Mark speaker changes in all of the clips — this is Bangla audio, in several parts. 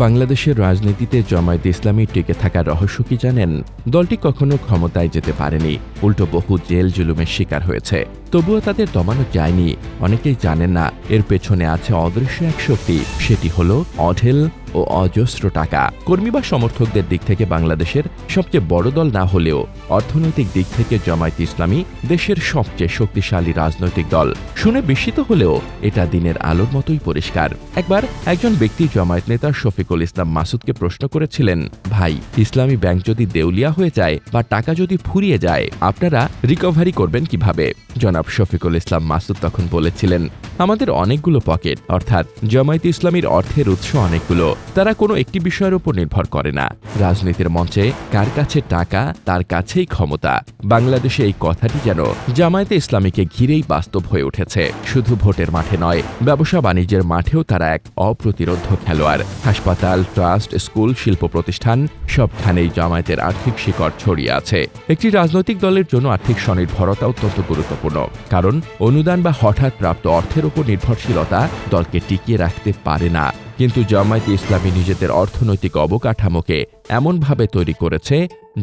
Speaker 1: বাংলাদেশের রাজনীতিতে জমায়েত ইসলামী টিকে থাকার রহস্য কি জানেন? দলটি কখনো ক্ষমতায় যেতে পারেনি। উল্টো বহু জেল জুলুমের শিকার হয়েছে। তবুও তাদের দমানো যায়নি। অনেকেই জানেন না, এর পেছনে আছে অদৃশ্য এক শক্তি। সেটি হল অঢেল ও অজস্র টাকা। কর্মী বা সমর্থকদের দিক থেকে বাংলাদেশের সবচেয়ে বড় দল না হলেও অর্থনৈতিক দিক থেকে জামায়াত ইসলামী দেশের সবচেয়ে শক্তিশালী রাজনৈতিক দল। শুনে বিস্মিত হলেও এটা দিনের আলোর মতোই পরিষ্কার। একবার একজন ব্যক্তি জামায়াত নেতা শফিকুল ইসলাম মাসুদকে প্রশ্ন করেছিলেন, ভাই, ইসলামী ব্যাংক যদি দেউলিয়া হয়ে যায় বা টাকা যদি ফুরিয়ে যায়, আপনারা রিকভারি করবেন কীভাবে? জনাব শফিকুল ইসলাম মাসুদ তখন বলেছিলেন, আমাদের অনেকগুলো পকেট, অর্থাৎ জামায়াত ইসলামীর অর্থের উৎস অনেকগুলো। তারা কোনো একটি বিষয়ের উপর নির্ভর করে না। রাজনীতির মঞ্চে কার কাছে টাকা, তার কাছেই ক্ষমতা। বাংলাদেশে এই কথাটি যেন জামায়াতে ইসলামীকে ঘিরেই বাস্তব হয়ে উঠেছে। শুধু ভোটের মাঠে নয়, ব্যবসা বাণিজ্যের মাঠেও তারা এক অপ্রতিরোধ খেলোয়াড়। হাসপাতাল, ট্রাস্ট, স্কুল, শিল্প প্রতিষ্ঠান সবখানেই জামায়াতের আর্থিক শিকড় ছড়িয়ে আছে। একটি রাজনৈতিক দলের জন্য আর্থিক স্বনির্ভরতা অত্যন্ত গুরুত্বপূর্ণ, কারণ অনুদান বা হঠাৎ প্রাপ্ত অর্থের উপর নির্ভরশীলতা দলকে টিকিয়ে রাখতে পারে না। কিন্তু জামায়াত ইসলামী নিজেদের অর্থনৈতিক অবকাঠামোকে এমনভাবে তৈরি করেছে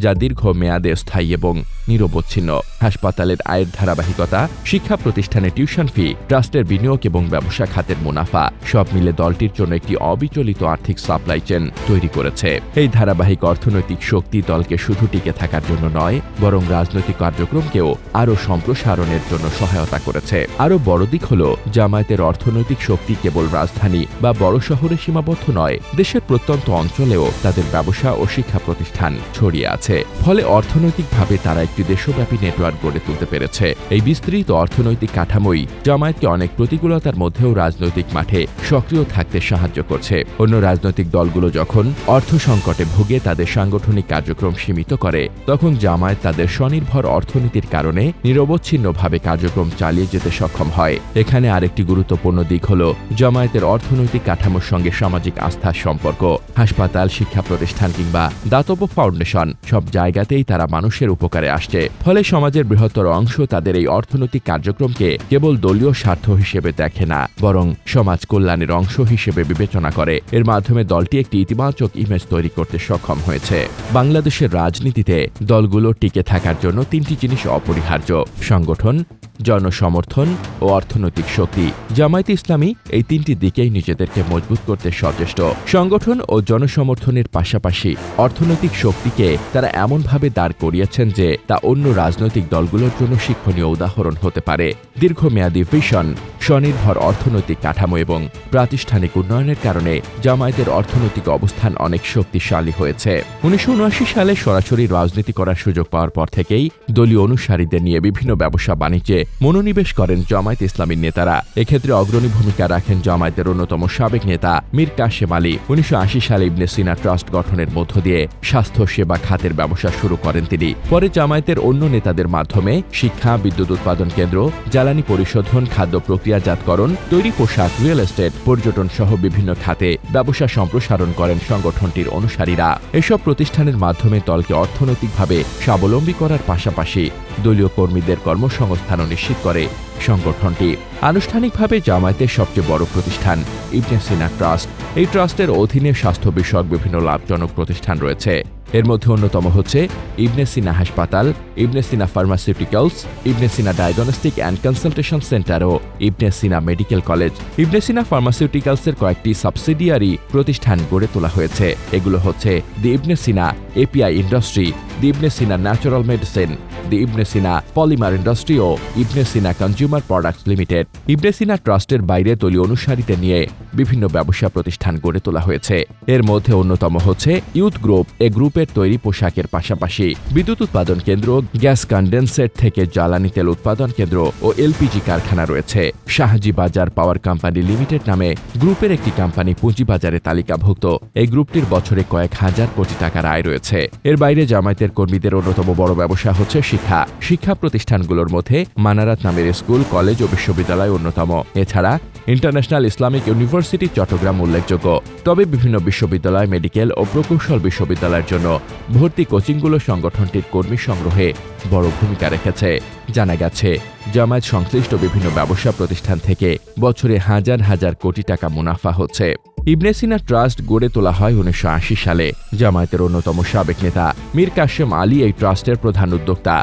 Speaker 1: যা দীর্ঘ মেয়াদে স্থায়ী এবং নিরবচ্ছিন্ন। হাসপাতালের আয়ের ধারাবাহিকতা, শিক্ষা প্রতিষ্ঠানে টিউশন ফি, ট্রাস্টের বিনিয়োগ এবং ব্যবসা খাতের মুনাফা, সব মিলে দলটির জন্য একটি অবিচলিত আর্থিক সাপ্লাই চেন তৈরি করেছে। এই ধারাবাহিক অর্থনৈতিক শক্তি দলকে শুধু টিকে থাকার জন্য নয়, বরং রাজনৈতিক কার্যক্রমকেও আরও সম্প্রসারণের জন্য সহায়তা করেছে। আরও বড় দিক হল, জামায়াতের অর্থনৈতিক শক্তি কেবল রাজধানী বা বড় শহরে সীমাবদ্ধ নয়, দেশের প্রত্যন্ত অঞ্চলেও তাদের ব্যবসা ও শিক্ষা প্রতিষ্ঠান ছড়িয়ে আছে। ফলে অর্থনৈতিকভাবে তারা একটি দেশব্যাপী নেটওয়ার্ক গড়ে তুলতে পেরেছে। এই বিস্তৃত অর্থনৈতিক কাঠামোই জামায়াতকে অনেক প্রতিকূলতার মধ্যেও রাজনৈতিক মাঠে সক্রিয় থাকতে সাহায্য করছে। অন্য রাজনৈতিক দলগুলো যখন অর্থ সংকটে ভুগে তাদের সাংগঠনিক কার্যক্রম সীমিত করে, তখন জামায়াত তাদের স্বনির্ভর অর্থনীতির কারণে নিরবচ্ছিন্নভাবে কার্যক্রম চালিয়ে যেতে সক্ষম হয়। এখানে আরেকটি গুরুত্বপূর্ণ দিক হল জামায়াতের অর্থনৈতিক কাঠামোর সঙ্গে সামাজিক আস্থার সম্পর্ক। হাসপাতাল, শিক্ষা প্রতিষ্ঠান কিংবা দাতব্য ফাউন্ডেশন, সব জায়গাতেই তারা মানুষের উপকারে আসছে। ফলে সমাজের বৃহত্তর অংশ তাদের এই অর্থনৈতিক কার্যক্রমকে কেবল দলীয় স্বার্থ হিসেবে দেখে না, বরং সমাজ কল্যাণের অংশ হিসেবে বিবেচনা করে। এর মাধ্যমে দলটি একটি ইতিবাচক ইমেজ তৈরি করতে সক্ষম হয়েছে। বাংলাদেশের রাজনীতিতে দলগুলো টিকে থাকার জন্য তিনটি জিনিস অপরিহার্য। সংগঠন জনসমর্থন ও অর্থনৈতিক শক্তি। জামায়াত ইসলামী এই তিনটি দিকেই নিজেদেরকে মজবুত করতে সচেষ্ট। সংগঠন ও জনসমর্থনের পাশাপাশি অর্থনৈতিক শক্তিকে তারা এমনভাবে দাঁড় করিয়েছেন যে তা অন্য রাজনৈতিক দলগুলোর জন্য শিক্ষণীয় উদাহরণ হতে পারে। দীর্ঘমেয়াদী ভিশন, স্বনির্ভর অর্থনৈতিক কাঠামো এবং প্রাতিষ্ঠানিক উন্নয়নের কারণে জামায়াতের অর্থনৈতিক অবস্থান অনেক শক্তিশালী হয়েছে। উনিশশো উনআশি সালে সরাসরি রাজনীতি করার সুযোগ পাওয়ার পর থেকেই দলীয় অনুসারীদের নিয়ে বিভিন্ন ব্যবসা বাণিজ্যে মনোনিবেশ করেন জামায়াত ইসলামীর নেতারা। এক্ষেত্রে অগ্রণী ভূমিকা রাখেন জামায়াতের অন্যতম সাবেক নেতা মীর কাশেম আলী। উনিশশো সালে ইবনে সিনা ট্রাস্ট গঠনের মধ্য দিয়ে স্বাস্থ্য সেবা খাতের ব্যবসা শুরু করেন তিনি। পরে জামায়াতের অন্য নেতাদের মাধ্যমে শিক্ষা, বিদ্যুৎ উৎপাদন কেন্দ্র, জ্বালানি পরিশোধন, খাদ্য প্রক্রিয়াজাতকরণ, তৈরি পোশাক, রিয়েল এস্টেট, পর্যটন সহ বিভিন্ন খাতে ব্যবসা সম্প্রসারণ করেন সংগঠনটির অনুসারীরা। এসব প্রতিষ্ঠানের মাধ্যমে দলকে অর্থনৈতিকভাবে স্বাবলম্বী করার পাশাপাশি দলীয় কর্মীদের কর্মসংস্থানও নিশ্চিত করে সংগঠনটি। আনুষ্ঠানিকভাবে জামায়াতের সবচেয়ে বড় প্রতিষ্ঠান ইবনে সিনা ট্রাস্ট। এই ট্রাস্টের অধীনে স্বাস্থ্য বিষয়ক বিভিন্ন লাভজনক প্রতিষ্ঠান রয়েছে। এর মধ্যে অন্যতম হচ্ছে ইবনে সিনা হাসপাতাল Ibn Sina pharmaceuticals Ibn Sina diagnostic and consultation centre O Ibn Sina medical college Ibn Sina ফার্মাসিউটিক্যালসের কয়েকটি সাবসিডিয়ারি প্রতিষ্ঠান গড়ে তোলা হয়েছে এগুলো হচ্ছে the Ibn Sina API industry the Ibn Sina natural medicine the Ibn Sina polymer industry O Ibn Sina consumer products limited Ibn Sina ট্রাস্টের বাইরে দলীয় অনুসারীদের নিয়ে বিভিন্ন ব্যবসা প্রতিষ্ঠান গড়ে তোলা হয়েছে এর মধ্যে অন্যতম হচ্ছে ইউথ গ্রুপ এ গ্রুপের তৈরি পোশাকের পাশাপাশি বিদ্যুৎ উৎপাদন কেন্দ্র, গ্যাস কন্ডেন্সেট থেকে জ্বালানি তেল উৎপাদন কেন্দ্র ও এলপিজি কারখানা রয়েছে। শাহজি বাজার পাওয়ার কোম্পানি লিমিটেড নামে গ্রুপের একটি কোম্পানি পুঁজিবাজারে তালিকাভুক্ত। এই গ্রুপটির বছরে কয়েক হাজার কোটি টাকার আয় রয়েছে। এর বাইরে জামায়াতের কর্মীদের অন্যতম বড় ব্যবসা হচ্ছে শিক্ষা। শিক্ষা প্রতিষ্ঠানগুলোর মধ্যে মানারাত নামের স্কুল, কলেজ ও বিশ্ববিদ্যালয় অন্যতম। এছাড়া ইন্টারন্যাশনাল ইসলামিক ইউনিভার্সিটি চট্টগ্রাম উল্লেখযোগ্য। তবে বিভিন্ন বিশ্ববিদ্যালয়, মেডিকেল ও প্রকৌশল বিশ্ববিদ্যালয়ের জন্য ভর্তি কোচিংগুলো সংগঠনটির কর্মী সংগ্রহে বড় ভূমিকা রেখেছে। জানা গেছে, জামায়াত সংশ্লিষ্ট বিভিন্ন ব্যবসা প্রতিষ্ঠান থেকে বছরে হাজার হাজার কোটি টাকা মুনাফা হচ্ছে। ইবনে সিনা ট্রাস্ট গড়ে তোলা হয় উনিশশো আশি সালে। জামায়াতের অন্যতম সাবেক নেতা মীর কাশেম আলী এই ট্রাস্টের প্রধান উদ্যোক্তা।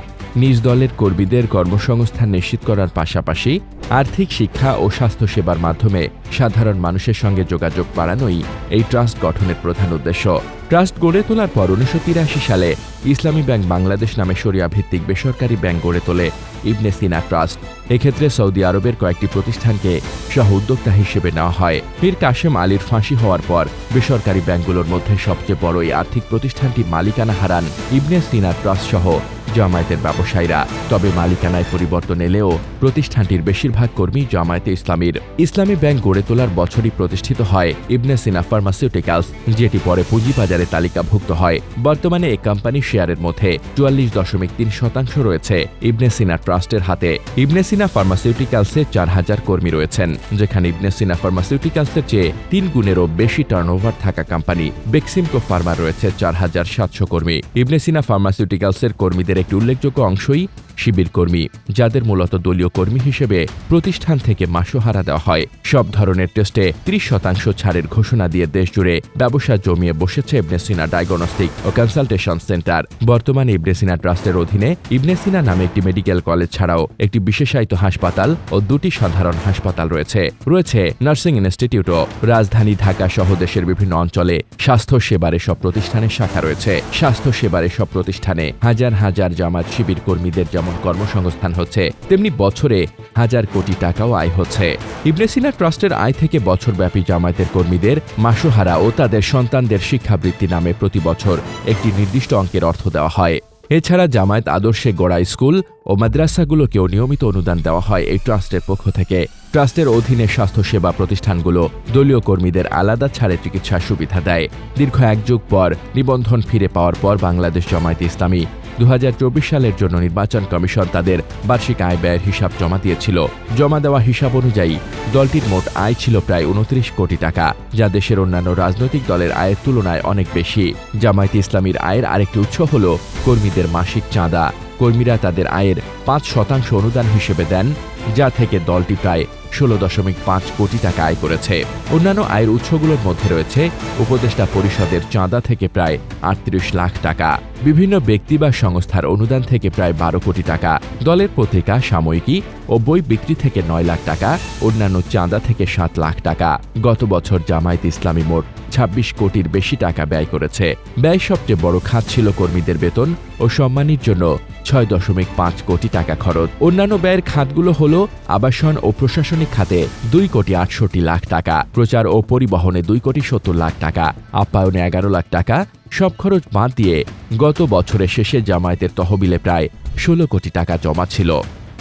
Speaker 1: নিজ দলের কর্মীদের কর্মসংস্থান নিশ্চিত করার পাশাপাশি আর্থিক শিক্ষা ও স্বাস্থ্যসেবার মাধ্যমে সাধারণ মানুষের সঙ্গে যোগাযোগ বাড়ানোই এই ট্রাস্ট গঠনের প্রধান উদ্দেশ্য। ট্রাস্ট গড়ে তোলার পর উনিশশো তিরাশি সালে ইসলামী ব্যাংক বাংলাদেশ নামে সরিয়া ভিত্তিক বেসরকারি ব্যাংক গড়ে তোলে ইবনে সিনা ট্রাস্ট। এক্ষেত্রে সৌদি আরবের কয়েকটি প্রতিষ্ঠানকে সহ উদ্যোক্তা হিসেবে নেওয়া হয়। মীর কাশেম আলীর ফাঁসি হওয়ার পর বেসরকারি ব্যাংকগুলোর মধ্যে সবচেয়ে বড় এই আর্থিক প্রতিষ্ঠানটি মালিকানা হারান ইবনে সিনা ট্রাস্ট সহ জামায়াতের ব্যবসায়ীরা। তবে মালিকানায় পরিবর্তন এলেও প্রতিষ্ঠানটির বেশিরভাগ কর্মী জামায়াতে ইসলামীর। ইসলামী ব্যাংক গড়ে তোলার বছরই প্রতিষ্ঠিত হয় ইবনে সিনা ফার্মাসিউটিক্যালস, যেটি পরে পুঁজিবাজারে তালিকাভুক্ত হয়। বর্তমানে এই কোম্পানি শেয়ারের মধ্যে চুয়াল্লিশ দশমিক তিন শতাংশ রয়েছে ইবনে সিনা ট্রাস্টের হাতে। ইবনে সিনা ফার্মাসিউটিক্যালসে চার হাজার কর্মী রয়েছেন, যেখানে ইবনে সিনা ফার্মাসিউটিক্যালসের চেয়ে তিন গুণেরও বেশি টার্নওভার থাকা কোম্পানি বেক্সিমকো ফার্মা রয়েছে চার হাজার সাতশো কর্মী। ইবনে সিনা ফার্মাসিউটিক্যালসের কর্মীদের একটি উল্লেখযোগ্য অংশই শিবির কর্মী, যাদের মূলত দলীয় কর্মী হিসেবে প্রতিষ্ঠান থেকে মাসোহারা দেওয়া হয়। সব ধরনের টেস্টে ত্রিশ শতাংশ ছাড়ের ঘোষণা দিয়ে দেশজুড়ে ব্যবসা জমিয়ে বসেছে ইবনেসিনা ডায়াগনস্টিক ও কনসালটেশন সেন্টার। বর্তমানে ইবনেসিনা ট্রাস্টের অধীনে ইবনেসিনা নামে একটি মেডিকেল কলেজ ছাড়াও একটি বিশেষায়িত হাসপাতাল ও দুটি সাধারণ হাসপাতাল রয়েছে। রয়েছে নার্সিং ইনস্টিটিউটও রাজধানী ঢাকা সহ দেশের বিভিন্ন অঞ্চলে স্বাস্থ্য সেবার এসব প্রতিষ্ঠানের শাখা রয়েছে। স্বাস্থ্য সেবার এসব প্রতিষ্ঠানে হাজার হাজার জামাত শিবির কর্মীদের যেমন কর্মসংস্থান হচ্ছে, তেমনি বছরে হাজার কোটি টাকাও আয় হচ্ছে। ইবনেসিনা ট্রাস্টের আয় থেকে বছরব্যাপী জামায়াতের কর্মীদের মাসোহারা ও তাদের সন্তানদের শিক্ষাবৃত্তি নামে প্রতি বছর একটি নির্দিষ্ট অঙ্কের অর্থ দেওয়া হয়। এছাড়া জামায়াত আদর্শে গড়া স্কুল ও মাদ্রাসাগুলোকেও নিয়মিত অনুদান দেওয়া হয় এই ট্রাস্টের পক্ষ থেকে। ট্রাস্টের অধীনে স্বাস্থ্যসেবা প্রতিষ্ঠানগুলো দলীয় কর্মীদের আলাদা ছাড়ে চিকিৎসার সুবিধা দেয়। দীর্ঘ এক যুগ পর নিবন্ধন ফিরে পাওয়ার পর বাংলাদেশ জামায়াত ইসলামী দু হাজার চব্বিশ সালের জন্য নির্বাচন কমিশন তাদের বার্ষিক আয় ব্যয়ের হিসাব জমা দিয়েছিল। জমা দেওয়া হিসাব অনুযায়ী, দলটির মোট আয় ছিল প্রায় উনত্রিশ কোটি টাকা, যা দেশের অন্যান্য রাজনৈতিক দলের আয়ের তুলনায় অনেক বেশি। জামায়াতে ইসলামীর আয়ের আরেকটি উৎস হল কর্মীদের মাসিক চাঁদা। কর্মীরা তাদের আয়ের পাঁচ শতাংশ অনুদান হিসেবে দেন, যা থেকে দলটি প্রায় ষোলো দশমিক পাঁচ কোটি টাকা আয় করেছে। অন্যান্য আয়ের উৎসগুলোর মধ্যে রয়েছে উপদেষ্টা পরিষদের চাঁদা থেকে প্রায় আটত্রিশ লাখ টাকা। বিভিন্ন ব্যক্তি বা সংস্থার অনুদান থেকে প্রায় বারো কোটি টাকা। দলের পত্রিকা সাময়িকী ও বই বিক্রি থেকে নয় লাখ টাকা, অন্যান্য চাঁদা থেকে সাত লাখ টাকা। গত বছর জামায়াত ইসলামী মোট ছাব্বিশ কোটির বেশি টাকা ব্যয় করেছে। ব্যয় সবচেয়ে বড় খাত ছিল কর্মীদের বেতন ও সম্মানের জন্য ছয় দশমিক পাঁচ কোটি টাকা খরচ। অন্যান্য ব্যয়ের খাতগুলো হল আবাসন ও প্রশাসনিক খাতে দুই কোটি আটষট্টি লাখ টাকা, প্রচার ও পরিবহনে দুই কোটি সত্তর লাখ টাকা, আপ্যায়নে এগারো লাখ টাকা, সব খরচ বাদ দিয়ে গত বছরের শেষে জামায়াতের তহবিলে প্রায় ষোলো কোটি টাকা জমা ছিল।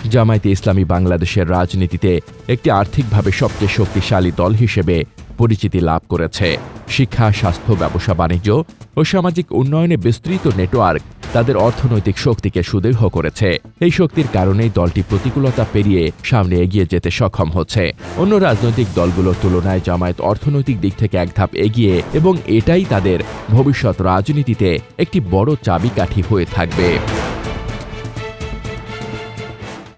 Speaker 1: জামায়াতে ইসলামী বাংলাদেশের রাজনীতিতে একটি আর্থিকভাবে সবচেয়ে শক্তিশালী দল হিসেবে পরিচিতি লাভ করেছে। শিক্ষা, স্বাস্থ্য, ব্যবসা, বাণিজ্য ও সামাজিক উন্নয়নে বিস্তৃত নেটওয়ার্ক তাদের অর্থনৈতিক শক্তিকে সুদৃঢ় করেছে। এই শক্তির কারণেই দলটি প্রতিকূলতা পেরিয়ে সামনে এগিয়ে যেতে সক্ষম হচ্ছে। অন্য রাজনৈতিক দলগুলোর তুলনায় জামায়াত অর্থনৈতিক দিক থেকে এক ধাপ এগিয়ে এবং এটাই তাদের ভবিষ্যৎ রাজনীতিতে একটি বড় চাবিকাঠি হয়ে থাকবে।